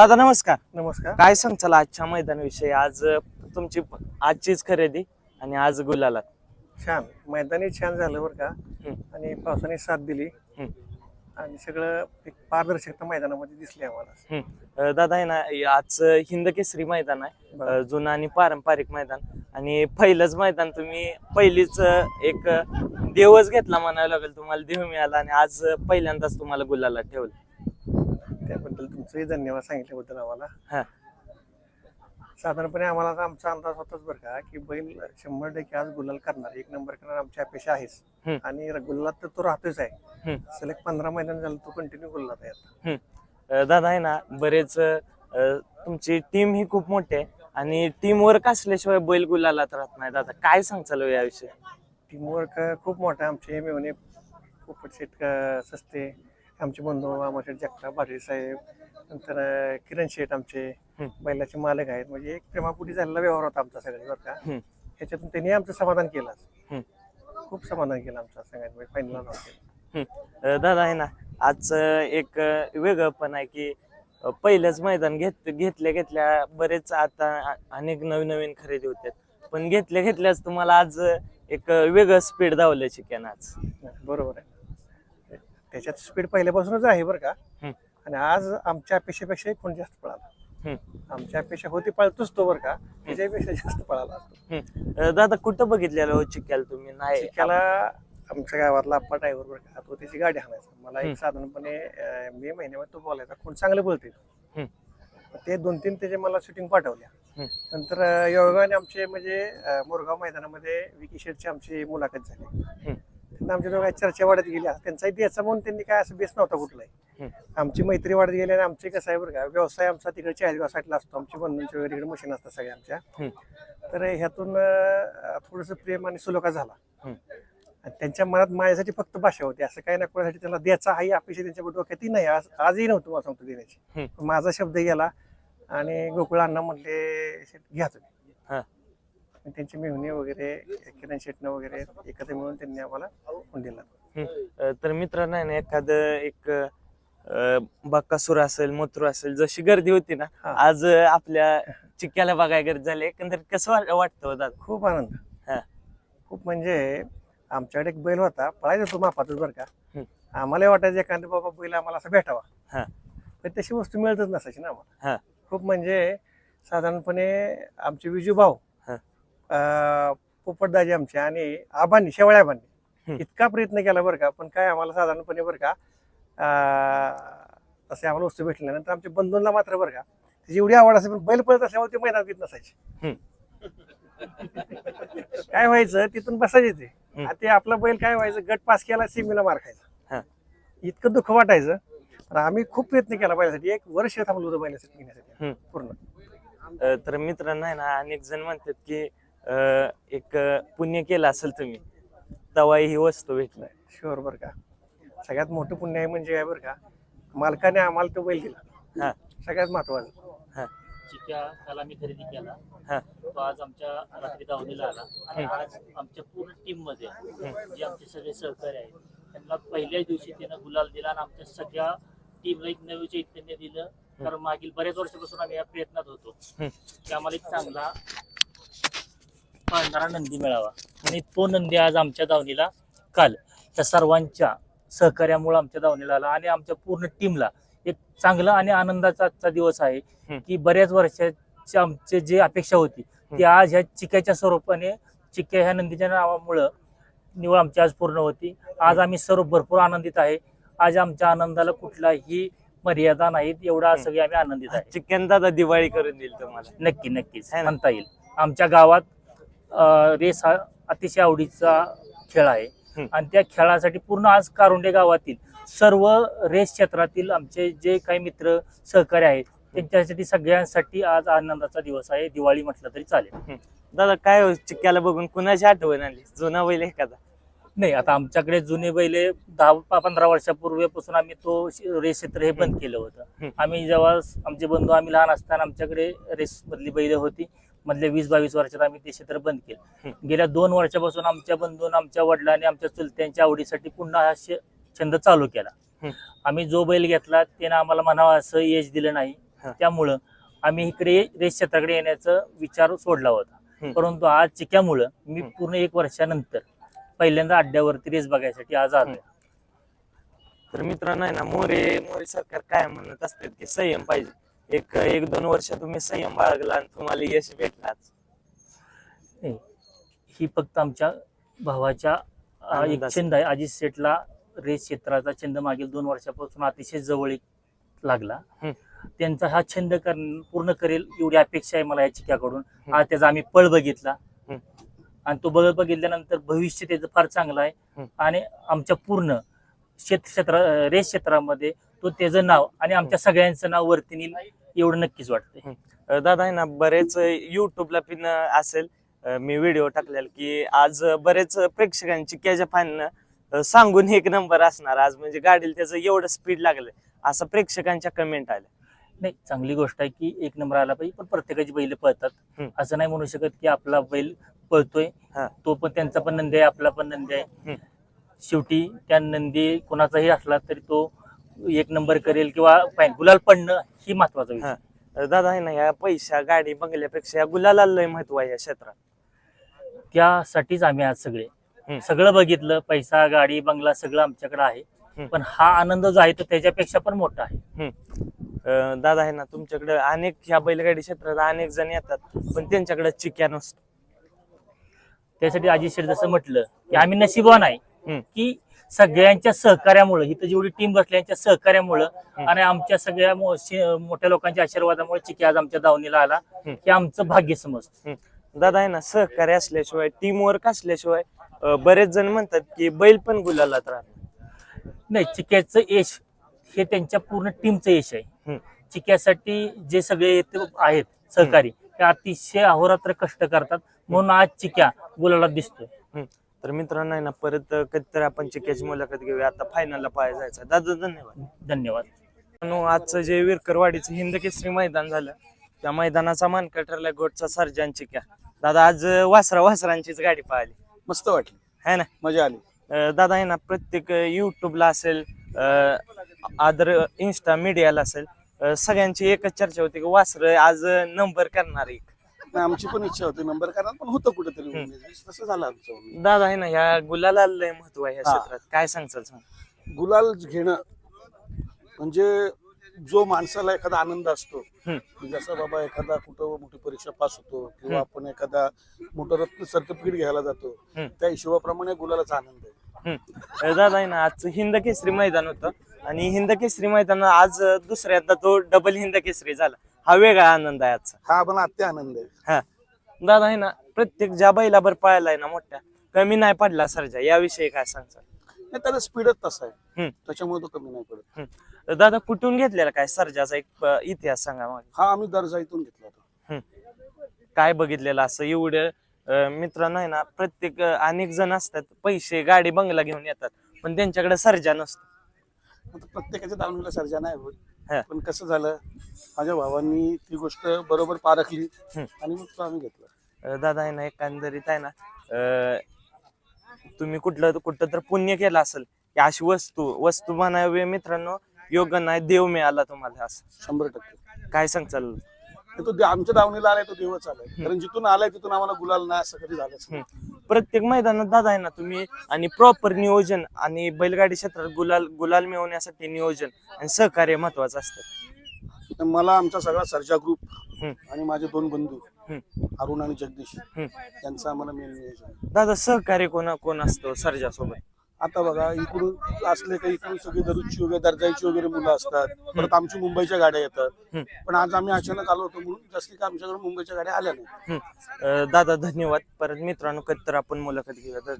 दादा नमस्कार. नमस्कार. काय सांगचाल आजच्या मैदानाविषयी? आज अ, तुमची आजचीच खरेदी आणि आज गुलाला छान. मैदानी छान झालं बरं का. हम्म. आणि पावसाने साथ दिली. आणि सगळं एक पारदर्शकता मैदानामध्ये दिसली आम्हाला. दादा आहे ना आज हिंद केसरी मैदान आहे. बरं. अ, जुनं आणि पारंपरिक मैदान. आणि पहिलंच मैदान तुम्ही पहिलीच अ, एक अ, देवच घेतला म्हणावं लागेल तुम्हाला. देव मिळाला आणि आज अ, पहिल्यांदाच तुम्हाला गुलाला ठेवलं. त्याबद्दल तुमचंही धन्यवाद सांगितल्याबद्दल आम्हाला. हा. साधारणपणे आम्हाला आता आमचा अंदाज होताच बरं का की बैल शंभर टक्के आज गुलाल करणार एक नंबर करणार आमची अपेक्षा आहेच. हम्म. आणि गुलाल तर तो राहतोच आहे. हम्म. सलग पंधरा महिन्यात झालं तो कंटिन्यू गुलाल आहे आता. अ, दादा आहे ना बरेच अ, तुमची टीम ही खूप मोठी आहे. आणि टीम वर्क असल्याशिवाय बैल गुलालात राहत नाही. दादा काय सांगचाल हो याविषयी? टीमवर्क खूप मोठा आहे आमचे. मेवणे पोपट शेट सस्ते आमचे बंधू अमर शेठ जगताप पाटील साहेब नंतर किरण शेठ आमचे. बैलाचे मालक आहेत. म्हणजे एक प्रेमापुटी झालेला व्यवहार होता आमचा सगळे बरं का. ह्याच्यातून त्यांनी आमचं समाधान केलं. खूप समाधान केलं आमचं सगळ्यात म्हणजे फायनल दादा आहे ना आज एक वेगळं पण आहे की पहिलंच मैदान घेत घेतल्या घेतल्या बरेच आता अनेक नवीन नवीन खरेदी होते पण घेतल्या घेतल्याच तुम्हाला आज एक वेगळं स्पीड दावलं चिकन आज. बरोबर आहे. त्याच्यात स्पीड पहिल्यापासूनच आहे बरं का हम्म. आणि आज आमच्या अपेक्षेपेक्षा कोण जास्त पळाला. आमच्या अपेक्षा होती पळतोच तो बरं का त्याच्यापेक्षा जास्त पळाला. अ, दादा कुठं बघितलेलं हो चिक्याला तुम्ही नाही त्याला आमच्या गावातला आप्पा ड्रायव्हर बरं का तो त्याची गाडी हाणायचा मला हम्म. एक साधारणपणे अं, मे महिन्यामध्ये तो बोलायचा कोण चांगले बोलते हम्म. ते दोन तीन त्याचे मला शूटिंग पाठवल्या हम्म. नंतर अं, योगाने आमचे म्हणजे अं, मोरगाव मैदानामध्ये विकी शेठची आमची मुलाखत झाली हम्म. त्यांना आमच्या दोघांची चर्चा वाढत गेली त्यांचाही द्यायचा म्हणून त्यांनी काय असं बेस नव्हता कुठलाही. आमची मैत्री वाढत गेली आणि आमचे कसं आहे बरं का व्यवसाय आमचा तिकडे चाळीसगाव साईडला असतो. आमचे बंधूंचे वगैरे इकडे मशीन असतात सगळ्या आमच्या. तर ह्यातून थोडंसं प्रेम आणि सुलोका झाला. आणि त्यांच्या मनात माझ्यासाठी फक्त भाषा होती. असं काही ना कोणासाठी त्याला द्यायचा हाही अपेक्षा त्यांच्या डोक्यात ती नाही. आज आजही नव्हतं मला सांगतो देण्याची. माझा शब्द गेला आणि गोकुळ अण्णा म्हणले "शेठ, घ्या तुम्ही. त्यांचे मेहुणे वगैरे किरण शेटणं वगैरे एकत्र मिळून त्यांनी आम्हाला फोन दिला अ, तर मित्रांनो आहे ना एखादं एक अ, बक्कासूर असेल मथुर असेल जशी गर्दी होती ना हा. आज अ, आपल्या चिक्क्याला बघायला गर्दी झाली एकंदरीत कसं वाट- वाटतं हो दादा खूप आनंद हा. खूप म्हणजे आमच्याकडे एक बैल होता पळायचा तो मापातच बरं का हम्म. आम्हाला वाटायचं एखादा बाबा बैल आम्हाला असं भेटावा हा. पण तशी वस्तू मिळतच नसायची ना हा. आम्हाला खूप म्हणजे साधारणपणे आमचे विजू भाऊ पोपटदाजी आमचे आणि आबांनी शेवळ्या आबांनी. हम्म. इतका प्रयत्न केला बरं का पण काय आम्हाला साधारणपणे बरं का अं, तसे आम्हाला वस्तू भेटल्या नंतर आमच्या बंधूंना मात्र बरं का त्याची एवढी आवड असेल पण बैल पळत असल्यामुळे ते मैदानात येत नसायचे. काय व्हायचं तिथून बसायचे ते. ते आपला बैल काय व्हायचं गट पास केला सिमीला मार हा. खायचा इतकं दुःख वाटायचं. पण आम्ही खूप प्रयत्न केला बैलासाठी एक वर्ष थांबलो होतो बैलासाठी घेण्यासाठी. पूर्ण. तर मित्रांनो आहे ना अनेक जण म्हणतात की एक पुण्य केलं असेल तुम्ही तवाही ही वस्तू भेटली शुअर बरं का. सगळ्यात मोठं पुण्य आहे म्हणजे काय बरं का मालकाने आम्हाला तो बैल दिला. हा. सगळ्यात महत्वाचं. हा. चिक्या आम्ही खरेदी केला हा. तो आज आमच्या रात्री दावणीला आला. आणि आज आमच्या पूर्ण टीममध्ये जे आमचे सगळे सहकारी आहेत त्यांना पहिल्याच दिवशी त्यानं गुलाल दिला आणि आमच्या सगळ्या टीमला एक नवे चैतन्य दिलं. कारण मागील बऱ्याच वर्षापासून आम्ही या प्रयत्नात होतो. हम्म. की आम्हाला एक चांगला पाळणारा नंदी मिळावा. आणि तो नंदी आज आमच्या दावणीला काल. त्या सर्वांच्या सहकार्यामुळे आमच्या दावणीला आला आणि आमच्या पूर्ण टीमला एक चांगला आणि आनंदाचा आजचा दिवस आहे. की बऱ्याच वर्षाची आमचे जे अपेक्षा होती ती आज ह्या चिक्याच्या स्वरूपाने चिक्या ह्या नंदीच्या नावामुळं निवड आमची आज पूर्ण होती. आज आम्ही सर्व भरपूर आनंदित आहे. आज आमच्या आनंदाला कुठलाही मर्यादा नाहीत एवढा सगळे आम्ही आनंदित आहे. चिकन दादा दिवाळी करून देईल तुम्हाला. नक्की नक्कीच? म्हणता येईल. आमच्या गावात रेस हा अतिशय आवडीचा खेळ आहे. आणि त्या खेळासाठी पूर्ण आज कारुंडे गावातील सर्व रेस क्षेत्रातील आमचे जे काही मित्र सहकारी आहेत त्यांच्यासाठी सगळ्यांसाठी आज आनंदाचा दिवस आहे. दिवाळी म्हटलं तरी चालेल. दादा काय हो, चिक्क्याला बघून कुणाची आठवण आली? जुना बैल एखादा? नाही आता आमच्याकडे जुने बैले दहा पंधरा वर्षापूर्वीपासून आम्ही तो रेस क्षेत्र हे बंद केलं होतं. आम्ही जेव्हा आमचे बंधू आम्ही लहान असताना आमच्याकडे रेस मधली बैल होती. मधल्या वीस बावीस वर्षात आम्ही ते क्षेत्र बंद केलं. गेल्या दोन वर्षापासून आमच्या बंधून आमच्या वडिलांनी आमच्या चुलत्यांच्या आवडीसाठी पुन्हा हा छंद चालू केला. आम्ही जो बैल घेतला त्यानं आम्हाला म्हणावा असं यश दिलं नाही. त्यामुळं आम्ही इकडे रेस क्षेत्राकडे येण्याचा विचार सोडला होता. परंतु आज चिक्यामुळं मी. पूर्ण एक वर्षानंतर पहिल्यांदा अड्ड्यावरती रेस बघायसाठी आज आलोय तर मित्रांनो आहे ना मोरे मोरे सरकार काय म्हणत असतात की संयम पाहिजे एक एक दोन वर्ष तुम्ही संयम बाळगला आणि तुम्हाला यश भेटलाच नाही. ही फक्त आमच्या भावाच्या अ, एक. छंद आहे अजित शेठला रेस क्षेत्राचा छंद मागील दोन वर्षापासून अतिशय जवळीक लागला हम्म. त्यांचा हा छंद कर- पूर्ण करेल एवढी अपेक्षा आहे मला या चिक्याकडून हम्म. आज त्याचा आम्ही पळ बघितला हम्म. आणि तो बघ बघितल्यानंतर भविष्य त्याचं फार चांगलं आहे हम्म. आणि आमच्या पूर्ण शेत क्षेत्र रेस क्षेत्रामध्ये तो त्याचं नाव आणि आमच्या सगळ्यांचं नाव वरती नेईल एवढं नक्कीच वाटतंय. अ, दादा आहे ना बरेच युट्यूबला पिन असेल. अ, मी व्हिडिओ टाकलेला की आज बरेच प्रेक्षकांची कॅच्या फॅन सांगून एक नंबर असणार. आज म्हणजे गाडीला त्याचं एवढं स्पीड लागलंय असं प्रेक्षकांच्या कमेंट आल्या. नाही चांगली गोष्ट आहे की एक नंबर आला पाहिजे पण प्रत्येकाची बैल पळतात. हम्म. असं नाही म्हणू शकत की आपला बैल पळतोय. हा. तो पण त्यांचा पण नंदी आहे आपला पण नंदी आहे. हम्म. शेवटी त्या नंदी कोणाचाही असला तरी तो एक नंबर करेल किंवा फाईन गुलाल पडणं ही महत्त्वाचा हा. अ, दादा आहे ना या पैशा गाडी बंगल्यापेक्षा या गुलाला लय महत्त्व आहे या क्षेत्रात त्यासाठीच आम्ही आज सगळे हम्म. सगळं बघितलं पैसा गाडी बंगला सगळं आमच्याकडे आहे हम्म. पण हा आनंद जो आहे तो त्याच्यापेक्षा पण मोठा आहे अ, दादा आहे ना तुमच्याकडे अनेक ह्या बैलगाडी क्षेत्रात अनेक जण येतात पण त्यांच्याकडे चिक्या नसतो त्यासाठी अजित शेठ जसं म्हटलं की आम्ही नशिबवान आहे हम्म. की सगळ्यांच्या सहकार्यामुळे इथं जेवढी टीम बसल्यांच्या सहकार्यामुळं. आणि आमच्या सगळ्या मोठ्या लोकांच्या आशीर्वादामुळे चिकी आज आमच्या दावणीला आला. हे आमचं भाग्य समजतं. दादा आहे ना सहकार्य असल्याशिवाय टीम वर्क असल्याशिवाय बरेच जण म्हणतात की बैल पण गुलालात राहत नाही चिक्याचं यश हे त्यांच्या पूर्ण टीमचं यश आहे. चिक्यासाठी जे सगळे आहेत सहकारी ते अतिशय अहोरात्र कष्ट करतात. म्हणून आज चिक्या गुलाला दिसतोय. तर मित्रांनो आहे ना परत कधीतरी आपण चिक्याची मुलाखत घेऊया. आता फायनलला पाहायला जायचं. दादा धन्यवाद. धन्यवाद. मित्रांनो, आजचं जे विरकरवाडीचं हिंद केसरी मैदान झालं त्या मैदानाचा मानकर ठरला गोटचा सर्जन चिक्या. दादा आज वासरा वासरांचीच गाडी पाहिली. मस्त वाटली. है ना? मजा आली. अं, दादा आहे ना प्रत्येक युट्यूबला असेल अदर इन्स्टा मीडियाला असेल अं, सगळ्यांची एकच चर्चा होती की वासर आज नंबर करणार एक नाही, आमची पण इच्छा होती नंबर करायला पण होतं कुठेतरी. तसं झालं आमचं दादा आहे ना ह्या गुलाला लय महत्त्व आहे ह्या हा. क्षेत्रात काय सांगचाल सांग गुलाल घेणं म्हणजे जो माणसाला एखादा आनंद असतो हम्म. की जसं बाबा एखादा कुठं मोठी परीक्षा पास होतो किंवा हम्म. आपण एखादा मोठं रत्न सर्टिफिकेट घ्यायला जातो हम्म. त्या हिशोबाप्रमाणे गुलालाचा आनंद आहे दादा आहे ना आज हिंद केसरी मैदान होतं आणि हिंद केसरी मैदान आज अं, दुसऱ्यांदा तो डबल हिंद केसरी झाला हा वेगळा आनंद आहे आजचा. हा आम्हाला अत्य आनंद आहे. हा. दादा आहे ना प्रत्येक ज्या बैलाभर पाहायला ना मोठ्या कमी नाही पडला सरजा याविषयी काय सांगचाल नाही त्याचा स्पीडच तसा आहे. हम्म. त्याच्यामुळे तो कमी नाही पडत. दादा कुठून घेतलेला काय सर्जाचा एक अं, इतिहास सांगा मग हा आम्ही दर्जा इथून घेतला होता. काय बघितलेलं असं एवढं अं, मित्रांनो आहे ना प्रत्येक अं, अनेक जण असतात पैसे गाडी बंगला घेऊन येतात पण त्यांच्याकडे सर्जा नसतो. आता प्रत्येकाच्या दावणीला सर्जा नाही हा. पण कसं झालं माझ्या भावांनी ती गोष्ट बरोबर पारखली हम्म. आणि मग तो आम्ही घेतला. अं, दादा आहे ना एकंदरीत आहे ना अं, तुम्ही कुठलं कुठं तर पुण्य केलं असेल की अशी वस्तू वस्तू म्हणावी मित्रांनो योग्य नाही देव मिळाला तुम्हाला असं. शंभर टक्के. काय सांगचाल आणि तो दे- आमच्या दावणीला आलाय तो देवच आलाय. कारण जिथून आलाय तिथून आम्हाला गुलाल नाही असं कधी झालंच नाही. प्रत्येक मैदानात दादा आहे ना तुम्ही आणि प्रॉपर नियोजन आणि बैलगाडी क्षेत्रात गुलाल गुलाल मिळवण्यासाठी नियोजन आणि सहकार्य महत्वाचं असतं तर मला आमचा सगळा सर्जा ग्रुप हम्म. आणि माझे दोन बंधू हम्म. अरुण आणि जगदीश हम्म. यांचं आम्हाला मेन नियोजन दादा सहकार्य कोण कोण असतो सर्जा सोबत आता बघा इकडून असले काही इकडून सगळी दररोजची वगैरे दर्जाची वगैरे मुलं असतात. परत आमची मुंबईच्या गाड्या येतात. पण आज आम्ही अचानक आलो होतो म्हणून जास्ती का आमच्याकडे मुंबईच्या गाड्या आल्या नाही दादा धन्यवाद. परत मित्रांनो कधी तर आपण मुलाखत घेऊया.